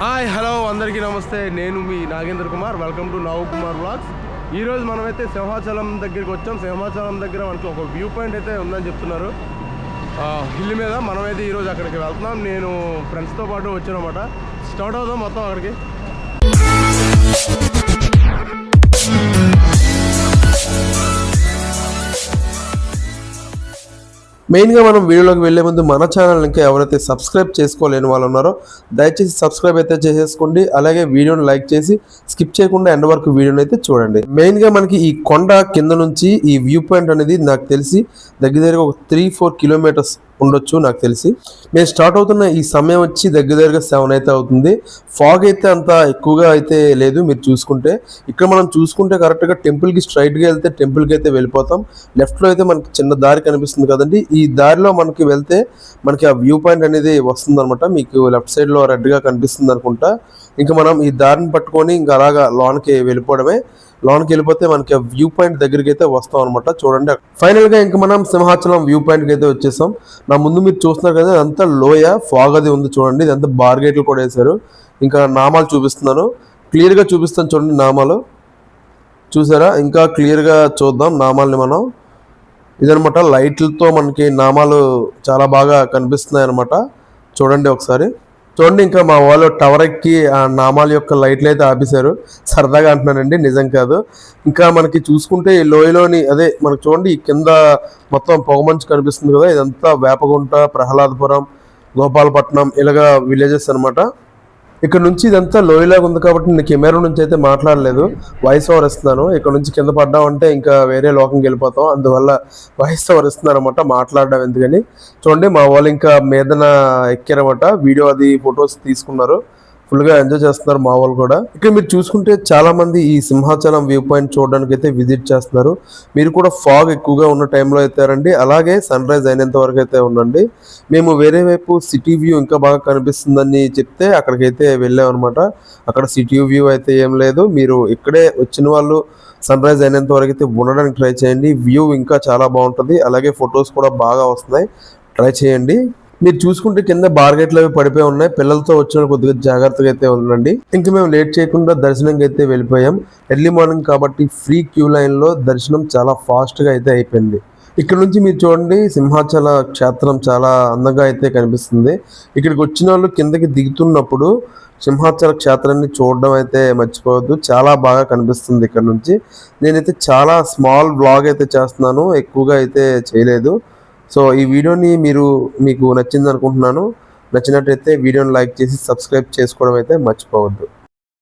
Hi hello అందరికీ నమస్తే. నేను మీ Nagendra Kumar. Welcome to Nav Kumar blogs ఈరోజు మనమైతే సింహాచలం దగ్గరికి వచ్చాం. సింహాచలం దగ్గర మనకి ఒక వ్యూ పాయింట్ అయితే ఉందని చెప్తున్నారు. హిల్ మీద మనమైతే ఈరోజు అక్కడికి వెళ్తున్నాం. నేను ఫ్రెండ్స్తో పాటు వచ్చానమాట. స్టార్ట్ అవుదాం మొత్తం అక్కడికి. మెయిన్గా మనం వీడియోలోకి వెళ్ళే ముందు మన ఛానల్ ఇంకా ఎవరైతే సబ్స్క్రైబ్ చేసుకోలేని వాళ్ళు ఉన్నారో దయచేసి సబ్స్క్రైబ్ అయితే చేసేసుకోండి. అలాగే వీడియోని లైక్ చేసి స్కిప్ చేయకుండా ఎండ్ వరకు వీడియోని అయితే చూడండి. మెయిన్గా మనకి ఈ కొండ కింద నుంచి ఈ వ్యూ పాయింట్ అనేది నాకు తెలిసి దగ్గర దగ్గర ఒక త్రీ ఫోర్ కిలోమీటర్స్ ఉండొచ్చు నాకు తెలిసి. నేను స్టార్ట్ అవుతున్న ఈ సమయం వచ్చి దగ్గర దగ్గరగా సెవెన్ అయితే అవుతుంది. ఫాగ్ అయితే అంత ఎక్కువగా అయితే లేదు మీరు చూసుకుంటే. ఇక్కడ మనం చూసుకుంటే కరెక్ట్గా టెంపుల్కి స్ట్రైట్గా వెళ్తే టెంపుల్కి అయితే వెళ్ళిపోతాం. లెఫ్ట్లో అయితే మనకి చిన్న దారి కనిపిస్తుంది కదండి. ఈ దారిలో మనకి వెళ్తే మనకి ఆ వ్యూ పాయింట్ అనేది వస్తుంది అనమాట మీకు లెఫ్ట్ సైడ్లో రెడ్గా కనిపిస్తుంది అనుకుంటా. ఇంకా మనం ఈ దారిని పట్టుకొని ఇంకా అలాగా లోన్కి వెళ్ళిపోవడమే. లోనికి వెళ్ళిపోతే మనకి ఆ వ్యూ పాయింట్ దగ్గరికి అయితే వస్తాం అనమాట చూడండి. ఫైనల్గా ఇంకా మనం సింహాచలం వ్యూ పాయింట్కి అయితే వచ్చేసాం. నా ముందు మీరు చూస్తున్నారు కదా ఇదంతా లోయ ఫాగ్ అది ఉంది చూడండి. ఇదంతా బార్గేట్లు కూడా వేశారు. ఇంకా నామాలు చూపిస్తున్నాను. క్లియర్గా చూపిస్తాను చూడండి నామాలు. చూసారా? ఇంకా క్లియర్గా చూద్దాం నామాల్ని మనం. ఇదనమాట లైట్లతో మనకి నామాలు చాలా బాగా కనిపిస్తున్నాయి అనమాట చూడండి ఒకసారి. చూడండి ఇంకా మా వాళ్ళు టవర్ ఎక్కి ఆ నామాల యొక్క లైట్లు అయితే ఆపేశారు. సరదాగా అంటున్నానండి నిజం కాదు. ఇంకా మనకి చూసుకుంటే ఈ లోయలోని అదే మనకు చూడండి ఈ కింద మొత్తం పొగమంచు కనిపిస్తుంది కదా ఇదంతా వేపగుంట ప్రహ్లాదపురం గోపాలపట్నం ఇలాగా విలేజెస్ అన్నమాట. ఇక్కడ నుంచి ఇదంతా లోయలాగా ఉంది కాబట్టి నేను కెమెరా నుంచి అయితే మాట్లాడలేదు. వాయిస్ ఓవర్ ఇస్తున్నాను. ఇక్కడ నుంచి కింద పడ్డామంటే ఇంకా వేరే లోకంకి వెళ్ళిపోతాం. అందువల్ల వాయిస్ ఓవర్ ఇస్తున్నాను అనమాట మాట్లాడడం ఎందుకని. చూడండి మా వాళ్ళు ఇంకా మీదన ఎక్కారన్నమాట. వీడియో అది ఫొటోస్ తీసుకున్నారు. ఫుల్గా ఎంజాయ్ చేస్తున్నారు మా వాళ్ళు కూడా. ఇక్కడ మీరు చూసుకుంటే చాలా మంది ఈ సింహాచలం వ్యూ పాయింట్ చూడడానికి అయితే విజిట్ చేస్తున్నారు. మీరు కూడా ఫాగ్ ఎక్కువగా ఉన్న టైంలో అయితే రండి. అలాగే సన్ రైజ్ అయినంత వరకు అయితే ఉండండి. మేము వేరే వైపు సిటీ వ్యూ ఇంకా బాగా కనిపిస్తుందని చెప్తే అక్కడికైతే వెళ్ళాం అనమాట అక్కడ సిటీ వ్యూ అయితే ఏం లేదు. మీరు ఇక్కడే వచ్చిన వాళ్ళు సన్ రైజ్ అయినంత వరకు అయితే ఉండడానికి ట్రై చేయండి. వ్యూ ఇంకా చాలా బాగుంటుంది. అలాగే ఫొటోస్ కూడా బాగా వస్తున్నాయి. ట్రై చేయండి. మీరు చూసుకుంటే కింద బార్గెట్లు అవి పడిపోయి ఉన్నాయి. పిల్లలతో వచ్చిన కొద్దిగా జాగ్రత్తగా అయితే ఉండండి. ఇంకా మేము లేట్ చేయకుండా దర్శనంకి అయితే వెళ్ళిపోయాం. ఎర్లీ మార్నింగ్ కాబట్టి ఫ్రీ క్యూ లైన్లో దర్శనం చాలా ఫాస్ట్గా అయితే అయిపోయింది. ఇక్కడ నుంచి మీరు చూడండి సింహాచల క్షేత్రం చాలా అందంగా అయితే కనిపిస్తుంది. ఇక్కడికి వచ్చిన వాళ్ళు కిందకి దిగుతున్నప్పుడు సింహాచల క్షేత్రాన్ని చూడడం అయితే మర్చిపోవద్దు. చాలా బాగా కనిపిస్తుంది ఇక్కడ నుంచి. నేనైతే చాలా స్మాల్ బ్లాగ్ అయితే చేస్తున్నాను. ఎక్కువగా అయితే చేయలేదు. సో ఈ వీడియోని మీరు మీకు నచ్చింది అనుకుంటున్నాను నచ్చినట్టయితే వీడియోని లైక్ చేసి సబ్స్క్రైబ్ చేసుకోవడం అయితే మర్చిపోవద్దు.